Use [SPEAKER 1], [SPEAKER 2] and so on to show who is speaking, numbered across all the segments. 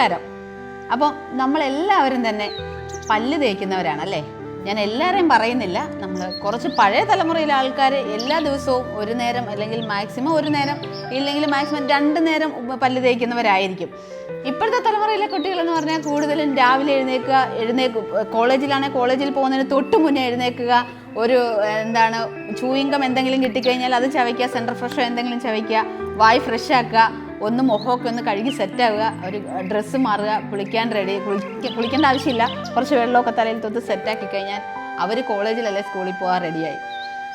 [SPEAKER 1] നമസ്കാരം. അപ്പോൾ നമ്മളെല്ലാവരും തന്നെ പല്ല് തേക്കുന്നവരാണ് അല്ലേ ഞാൻ എല്ലാവരെയും പറയുന്നില്ല. നമ്മൾ കുറച്ച് പഴയ തലമുറയിലെ ആൾക്കാർ എല്ലാ ദിവസവും ഒരു നേരം അല്ലെങ്കിൽ മാക്സിമം ഒരു നേരം ഇല്ലെങ്കിൽ മാക്സിമം രണ്ട് നേരം പല്ല് തേക്കുന്നവരായിരിക്കും. ഇപ്പോഴത്തെ തലമുറയിലെ കുട്ടികളെന്ന് പറഞ്ഞാൽ കൂടുതലും രാവിലെ എഴുന്നേൽക്കുക എഴുന്നേൽക്കും കോളേജിലാണെങ്കിൽ കോളേജിൽ പോകുന്നതിന് തൊട്ട് മുന്നേ എഴുന്നേൽക്കുക ഒരു എന്താണ് ചൂയിങ്കം എന്തെങ്കിലും കിട്ടിക്കഴിഞ്ഞാൽ അത് ചവയ്ക്കുക സെന്റർ ഫ്രഷോ എന്തെങ്കിലും ചവയ്ക്കുക വായ് ഫ്രഷ് ആക്കുക ഒന്ന് മുഖമൊക്കെ ഒന്ന് കഴുകി സെറ്റാവുക ഒരു ഡ്രസ്സ് മാറുക കുളിക്കാൻ റെഡി കുളിക്ക കുളിക്കേണ്ട ആവശ്യമില്ല. കുറച്ച് വെള്ളമൊക്കെ തലയിൽ തൊത്ത് സെറ്റാക്കി കഴിഞ്ഞാൽ അവർ കോളേജിലല്ലേ സ്കൂളിൽ പോകാൻ റെഡിയായി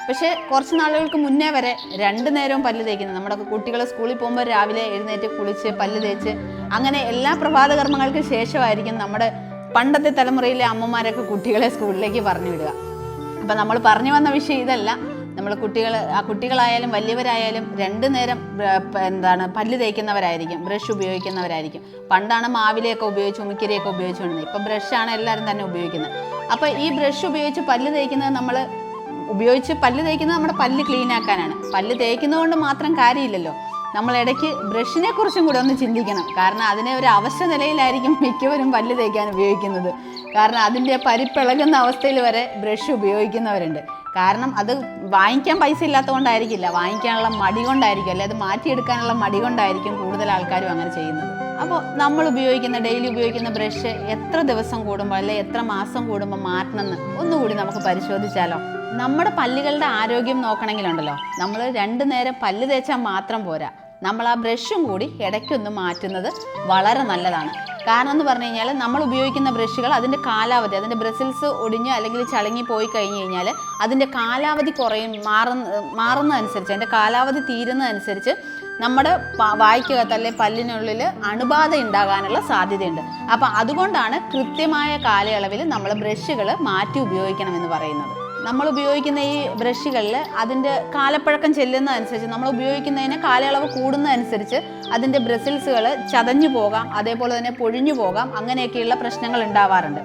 [SPEAKER 1] പക്ഷേ കുറച്ച് നാളുകൾക്ക് മുന്നേ വരെ രണ്ട് നേരവും പല്ല് തേക്കുന്നത് നമ്മുടെ കുട്ടികൾ സ്കൂളിൽ പോകുമ്പോൾ രാവിലെ എഴുന്നേറ്റ് കുളിച്ച് പല്ല് തേച്ച് അങ്ങനെ എല്ലാ പ്രഭാത കർമ്മങ്ങൾക്ക് ശേഷമായിരിക്കും നമ്മുടെ പണ്ടത്തെ തലമുറയിലെ അമ്മമാരൊക്കെ കുട്ടികളെ സ്കൂളിലേക്ക് പറഞ്ഞു വിടുക. അപ്പം നമ്മൾ പറഞ്ഞു വന്ന വിഷയം ഇതല്ല. നമ്മൾ കുട്ടികൾ ആ കുട്ടികളായാലും വലിയവരായാലും രണ്ട് നേരം എന്താണ് പല്ല് തേക്കുന്നവരായിരിക്കും ബ്രഷ് ഉപയോഗിക്കുന്നവരായിരിക്കും. പണ്ടാണ് മാവിലെയൊക്കെ ഉപയോഗിച്ച് ഉമിക്കരിയൊക്കെ ഉപയോഗിച്ചുകൊണ്ടിരുന്നത് ഇപ്പം ബ്രഷാണ് എല്ലാവരും തന്നെ ഉപയോഗിക്കുന്നത്. അപ്പോൾ ഈ ബ്രഷ് ഉപയോഗിച്ച് പല്ല് തേക്കുന്നത് നമ്മൾ ഉപയോഗിച്ച് പല്ല് തേക്കുന്നത് നമ്മുടെ പല്ല് ക്ലീൻ ആക്കാനാണ്. പല്ല് തേക്കുന്നതുകൊണ്ട് മാത്രം കാര്യമില്ലല്ലോ. നമ്മൾ ഇടയ്ക്ക് ബ്രഷിനെ കുറിച്ചും കൂടെ ഒന്ന് ചിന്തിക്കണം. കാരണം അതിനെ ഒരു അവശ്യ നിലയിലായിരിക്കും മിക്കവരും പല്ല് തേക്കാൻ ഉപയോഗിക്കുന്നത്. കാരണം അതിന്റെ പരിപ്പിളകുന്ന അവസ്ഥയിൽ വരെ ബ്രഷ് ഉപയോഗിക്കുന്നവരുണ്ട്. കാരണം അത് വാങ്ങിക്കാൻ പൈസ ഇല്ലാത്തതുകൊണ്ടായിരിക്കില്ല. വാങ്ങിക്കാനുള്ള മടി കൊണ്ടായിരിക്കും. അല്ലെ അത് മാറ്റിയെടുക്കാനുള്ള മടി കൊണ്ടായിരിക്കും കൂടുതൽ ആൾക്കാരും അങ്ങനെ ചെയ്യുന്നത്. അപ്പോൾ നമ്മൾ ഉപയോഗിക്കുന്ന ഡെയിലി ഉപയോഗിക്കുന്ന ബ്രഷ് എത്ര ദിവസം കൂടുമ്പോൾ അല്ലെ എത്ര മാസം കൂടുമ്പോൾ മാറ്റണമെന്ന് ഒന്നുകൂടി നമുക്ക് പരിശോധിച്ചാലോ? നമ്മുടെ പല്ലുകളുടെ ആരോഗ്യം നോക്കണമെങ്കിലുണ്ടല്ലോ. നമ്മൾ രണ്ടു നേരം പല്ല് തേച്ചാൽ മാത്രം പോരാ. നമ്മൾ ആ ബ്രഷും കൂടി ഇടയ്ക്കൊന്ന് മാറ്റുന്നത് വളരെ നല്ലതാണ്. കാരണം എന്ന് പറഞ്ഞു കഴിഞ്ഞാൽ നമ്മൾ ഉപയോഗിക്കുന്ന ബ്രഷുകൾ അതിന്റെ കാലാവധി അതിന്റെ ബ്രസിൽസ് ഒടിഞ്ഞ് അല്ലെങ്കിൽ ചളങ്ങി പോയി കഴിഞ്ഞ് കഴിഞ്ഞാൽ അതിന്റെ കാലാവധി കുറയും മാറുന്ന മാറുന്നതനുസരിച്ച് അതിന്റെ കാലാവധി തീരുന്നതനുസരിച്ച് നമ്മുടെ വായ്ക്കകത്ത് അല്ലെ പല്ലിനുള്ളിൽ അണുബാധ ഉണ്ടാകാനുള്ള സാധ്യതയുണ്ട്. അപ്പം അതുകൊണ്ടാണ് കൃത്യമായ കാലയളവിൽ നമ്മൾ ബ്രഷുകൾ മാറ്റി ഉപയോഗിക്കണമെന്ന് പറയുന്നത്. നമ്മൾ ഉപയോഗിക്കുന്ന ഈ ബ്രഷുകളിൽ അതിന്റെ കാലപ്പഴക്കം ചെല്ലുന്നതനുസരിച്ച് നമ്മൾ ഉപയോഗിക്കുന്നതിന് കാലയളവ് കൂടുന്നതനുസരിച്ച് അതിന്റെ ബ്രസിൽസുകൾ ചതഞ്ഞു പോകാം അതേപോലെ തന്നെ പൊഴിഞ്ഞു പോകാം അങ്ങനെയൊക്കെയുള്ള പ്രശ്നങ്ങൾ ഉണ്ടാവാറുണ്ട്.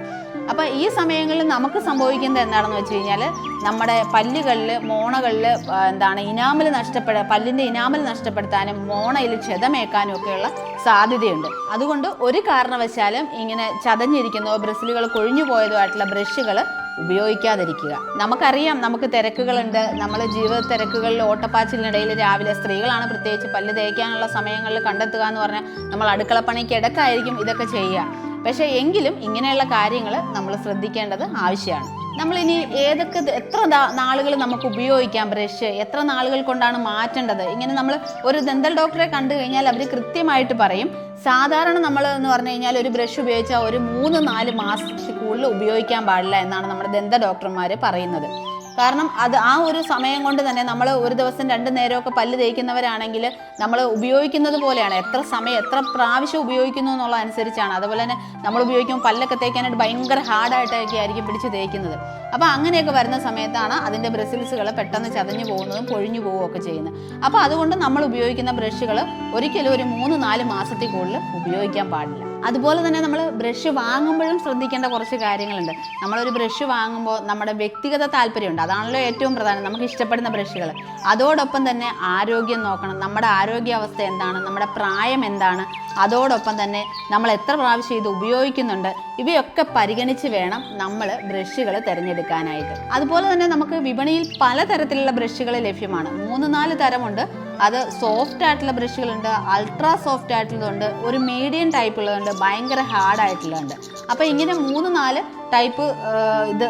[SPEAKER 1] അപ്പോൾ ഈ സമയങ്ങളിൽ നമുക്ക് സംഭവിക്കുന്നത് എന്താണെന്ന് വെച്ച് കഴിഞ്ഞാൽ നമ്മുടെ പല്ലുകളിൽ മോണകളിൽ എന്താണ് ഇനാമൽ നഷ്ടപ്പെടുക പല്ലിന്റെ ഇനാമൽ നഷ്ടപ്പെടുത്താനും മോണയിൽ ക്ഷതമേക്കാനും ഒക്കെയുള്ള സാധ്യതയുണ്ട്. അതുകൊണ്ട് ഒരു കാരണവശാലും ഇങ്ങനെ ചതഞ്ഞിരിക്കുന്നതോ ബ്രസിലുകൾ കൊഴിഞ്ഞു പോയതോ ആയിട്ടുള്ള ബ്രഷുകൾ ഉപയോഗിക്കാതിരിക്കുക. നമുക്കറിയാം നമുക്ക് തിരക്കുകളുണ്ട്. നമ്മൾ ജീവിത തിരക്കുകളിൽ ഓട്ടപ്പാച്ചിലിനിടയിൽ രാവിലെ സ്ത്രീകളാണ് പ്രത്യേകിച്ച് പല്ല് തേക്കാനുള്ള സമയങ്ങളിൽ കണ്ടെത്തുക എന്ന് പറഞ്ഞാൽ നമ്മൾ അടുക്കളപ്പണിക്ക് ഇടക്കായിരിക്കും ഇതൊക്കെ ചെയ്യുക. പക്ഷേ എങ്കിലും ഇങ്ങനെയുള്ള കാര്യങ്ങൾ നമ്മൾ ശ്രദ്ധിക്കേണ്ടത് ആവശ്യമാണ്. നമ്മളിനി ഏതൊക്കെ എത്ര നാളുകൾ നമുക്ക് ഉപയോഗിക്കാം ബ്രഷ്? എത്ര നാളുകൾ കൊണ്ടാണ് മാറ്റേണ്ടത്? ഇങ്ങനെ നമ്മൾ ഒരു ദന്തൽ ഡോക്ടറെ കണ്ടു കഴിഞ്ഞാൽ അവർ കൃത്യമായിട്ട് പറയും. സാധാരണ നമ്മൾ എന്ന് പറഞ്ഞു കഴിഞ്ഞാൽ ഒരു ബ്രഷ് ഉപയോഗിച്ചാൽ ഒരു മൂന്ന് നാല് മാസത്തിൽ കൂടുതൽ ഉപയോഗിക്കാൻ പാടില്ല എന്നാണ് നമ്മുടെ ദന്ത ഡോക്ടർമാർ പറയുന്നത്. കാരണം അത് ആ ഒരു സമയം കൊണ്ട് തന്നെ നമ്മൾ ഒരു ദിവസം രണ്ട് നേരമൊക്കെ പല്ല് തേക്കുന്നവരാണെങ്കിൽ നമ്മൾ ഉപയോഗിക്കുന്നത് പോലെയാണ്. എത്ര സമയം എത്ര പ്രാവശ്യം ഉപയോഗിക്കുന്നു എന്നുള്ള അനുസരിച്ചാണ്. അതുപോലെ തന്നെ നമ്മൾ ഉപയോഗിക്കുമ്പോൾ പല്ലൊക്കെ തേക്കാനായിട്ട് ഭയങ്കര ഹാർഡായിട്ടൊക്കെ ആയിരിക്കും പിടിച്ച് തേക്കുന്നത്. അപ്പോൾ അങ്ങനെയൊക്കെ വരുന്ന സമയത്താണ് അതിന്റെ ബ്രസിൽസുകൾ പെട്ടെന്ന് ചതഞ്ഞു പോകുന്നതും പൊഴിഞ്ഞു പോവുകയൊക്കെ ചെയ്യുന്നത്. അപ്പോൾ അതുകൊണ്ട് നമ്മൾ ഉപയോഗിക്കുന്ന ബ്രഷുകൾ ഒരിക്കലും ഒരു മൂന്ന് നാല് മാസത്തിൽ കൂടുതൽ ഉപയോഗിക്കാൻ പാടില്ല. അതുപോലെ തന്നെ നമ്മൾ ബ്രഷ് വാങ്ങുമ്പോഴും ശ്രദ്ധിക്കേണ്ട കുറച്ച് കാര്യങ്ങളുണ്ട്. നമ്മളൊരു ബ്രഷ് വാങ്ങുമ്പോൾ നമ്മുടെ വ്യക്തിഗത താല്പര്യമുണ്ട്. അതാണല്ലോ ഏറ്റവും പ്രധാനം. നമുക്ക് ഇഷ്ടപ്പെടുന്ന ബ്രഷുകൾ അതോടൊപ്പം തന്നെ ആരോഗ്യം നോക്കണം. നമ്മുടെ ആരോഗ്യാവസ്ഥ എന്താണ്? നമ്മുടെ പ്രായം എന്താണ്? അതോടൊപ്പം തന്നെ നമ്മൾ എത്ര പ്രാവശ്യം ഇത് ഉപയോഗിക്കുന്നുണ്ട് ഇവയൊക്കെ പരിഗണിച്ച് വേണം നമ്മൾ ബ്രഷുകൾ തിരഞ്ഞെടുക്കാനായിട്ട്. അതുപോലെ തന്നെ നമുക്ക് വിപണിയിൽ പലതരത്തിലുള്ള ബ്രഷുകൾ ലഭ്യമാണ്. മൂന്ന് നാല് തരമുണ്ട്. അത് സോഫ്റ്റ് ആയിട്ടുള്ള ബ്രഷുകളുണ്ട് അൾട്രാ സോഫ്റ്റ് ആയിട്ടുള്ളതുണ്ട് ഒരു മീഡിയം ടൈപ്പ് ഉള്ളതുണ്ട് ഭയങ്കര ഹാർഡ് ആയിട്ടുള്ളതുണ്ട്. അപ്പോൾ ഇങ്ങനെ മൂന്ന് നാല് ടൈപ്പ് ഇത്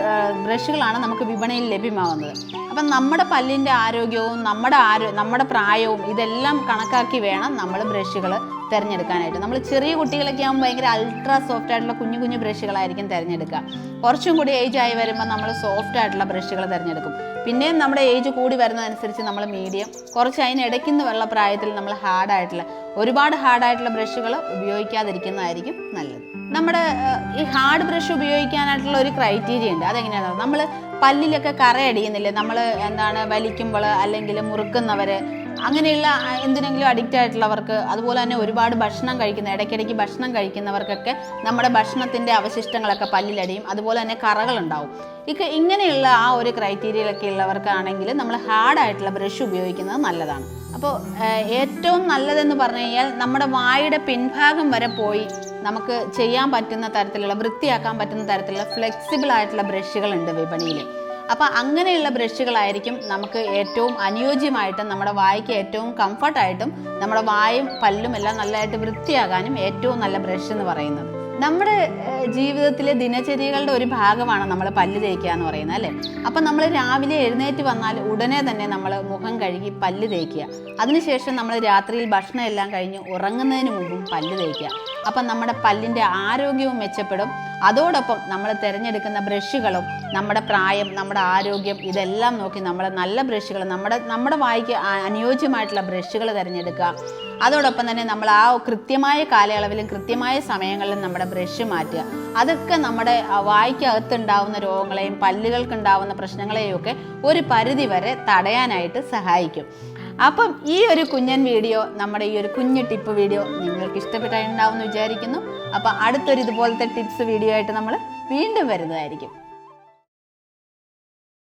[SPEAKER 1] ബ്രഷുകളാണ് നമുക്ക് വിപണിയിൽ ലഭ്യമാവുന്നത് അപ്പം നമ്മുടെ പല്ലിന്റെ ആരോഗ്യവും നമ്മുടെ ആരോ നമ്മുടെ പ്രായവും ഇതെല്ലാം കണക്കാക്കി വേണം നമ്മൾ ബ്രഷുകൾ തിരഞ്ഞെടുക്കാനായിട്ട്. നമ്മൾ ചെറിയ കുട്ടികളൊക്കെ ആകുമ്പോൾ ഭയങ്കര അൾട്രാ സോഫ്റ്റ് ആയിട്ടുള്ള കുഞ്ഞു കുഞ്ഞു ബ്രഷുകളായിരിക്കും തിരഞ്ഞെടുക്കുക. കുറച്ചും കൂടി ഏജ് ആയി വരുമ്പോൾ നമ്മൾ സോഫ്റ്റ് ആയിട്ടുള്ള ബ്രഷുകൾ തിരഞ്ഞെടുക്കും. പിന്നെയും നമ്മുടെ ഏജ് കൂടി വരുന്നതനുസരിച്ച് നമ്മൾ മീഡിയം കുറച്ച് അതിന് ഇടയ്ക്കുന്ന വെള്ള പ്രായത്തിൽ നമ്മൾ ഹാർഡായിട്ടുള്ള ഒരുപാട് ഹാർഡായിട്ടുള്ള ബ്രഷുകൾ ഉപയോഗിക്കാതിരിക്കുന്നതായിരിക്കും നല്ലത്. നമ്മുടെ ഈ ഹാർഡ് ബ്രഷ് ഉപയോഗിക്കാനായിട്ടുള്ള ഒരു ക്രൈറ്റീരിയ ഉണ്ട്. അതെങ്ങനെയാണ് നമ്മൾ പല്ലിലൊക്കെ കറയടിയുന്നില്ലേ നമ്മൾ എന്താണ് വലിക്കുമ്പോൾ അല്ലെങ്കിൽ മുറുക്കുന്നവർ അങ്ങനെയുള്ള എന്തിനെങ്കിലും അഡിക്റ്റ് ആയിട്ടുള്ളവർക്ക് അതുപോലെ തന്നെ ഒരുപാട് ഭക്ഷണം കഴിക്കുന്ന ഇടയ്ക്കിടയ്ക്ക് ഭക്ഷണം കഴിക്കുന്നവർക്കൊക്കെ നമ്മുടെ ഭക്ഷണത്തിന്റെ അവശിഷ്ടങ്ങളൊക്കെ പല്ലിലടിയും അതുപോലെ തന്നെ കറകളുണ്ടാവും. ഇക്ക ഇങ്ങനെയുള്ള ആ ഒരു ക്രൈറ്റീരിയയിലൊക്കെ ഉള്ളവർക്കാണെങ്കിൽ നമ്മൾ ഹാർഡായിട്ടുള്ള ബ്രഷ് ഉപയോഗിക്കുന്നത് നല്ലതാണ്. അപ്പോൾ ഏറ്റവും നല്ലതെന്ന് പറഞ്ഞു കഴിഞ്ഞാൽ നമ്മുടെ വായുടെ പിൻഭാഗം വരെ പോയി നമുക്ക് ചെയ്യാൻ പറ്റുന്ന തരത്തിലുള്ള വൃത്തിയാക്കാൻ പറ്റുന്ന തരത്തിലുള്ള ഫ്ലെക്സിബിൾ ആയിട്ടുള്ള ബ്രഷുകളുണ്ട് വിപണിയിൽ. അപ്പോൾ അങ്ങനെയുള്ള ബ്രഷുകളായിരിക്കും നമുക്ക് ഏറ്റവും അനുയോജ്യമായിട്ടും നമ്മുടെ വായ്ക്ക് ഏറ്റവും കംഫർട്ടായിട്ടും നമ്മുടെ വായും പല്ലും എല്ലാം നല്ലതായിട്ട് വൃത്തിയാകാനും ഏറ്റവും നല്ല ബ്രഷ് എന്ന് പറയുന്നത്. നമ്മുടെ ജീവിതത്തിലെ ദിനചര്യകളുടെ ഒരു ഭാഗമാണ് നമ്മൾ പല്ല് തേക്കുക എന്ന് പറയുന്നത് അല്ലേ? അപ്പം നമ്മൾ രാവിലെ എഴുന്നേറ്റ് വന്നാൽ ഉടനെ തന്നെ നമ്മൾ മുഖം കഴുകി പല്ല് തേക്കുക അതിനുശേഷം നമ്മൾ രാത്രിയിൽ ഭക്ഷണം എല്ലാം കഴിഞ്ഞ് ഉറങ്ങുന്നതിന് മുമ്പും പല്ല് തേക്കുക അപ്പം നമ്മുടെ പല്ലിന്റെ ആരോഗ്യവും മെച്ചപ്പെടും. അതോടൊപ്പം നമ്മൾ തിരഞ്ഞെടുക്കുന്ന ബ്രഷുകളും നമ്മുടെ പ്രായം നമ്മുടെ ആരോഗ്യം ഇതെല്ലാം നോക്കി നമ്മൾ നല്ല ബ്രഷുകൾ നമ്മുടെ നമ്മുടെ വായിക്ക് അനുയോജ്യമായിട്ടുള്ള ബ്രഷുകൾ തിരഞ്ഞെടുക്കുക. അതോടൊപ്പം തന്നെ നമ്മൾ ആ കൃത്യമായ കാലയളവിലും കൃത്യമായ സമയങ്ങളിലും നമ്മുടെ ബ്രഷ് മാറ്റുക. അതൊക്കെ നമ്മുടെ വായ്ക്കകത്തുണ്ടാവുന്ന രോഗങ്ങളെയും പല്ലുകൾക്ക് ഉണ്ടാവുന്ന പ്രശ്നങ്ങളെയും ഒക്കെ ഒരു പരിധി വരെ തടയാനായിട്ട് സഹായിക്കും. അപ്പം ഈ ഒരു കുഞ്ഞൻ വീഡിയോ നമ്മുടെ ഈ ഒരു കുഞ്ഞു ടിപ്പ് വീഡിയോ നിങ്ങൾക്ക് ഇഷ്ടപ്പെട്ടിട്ടുണ്ടാവുമെന്ന് വിചാരിക്കുന്നു. അപ്പം അടുത്തൊരു ഇതുപോലത്തെ ടിപ്സ് വീഡിയോ ആയിട്ട് നമ്മൾ വീണ്ടും വരുന്നതായിരിക്കും.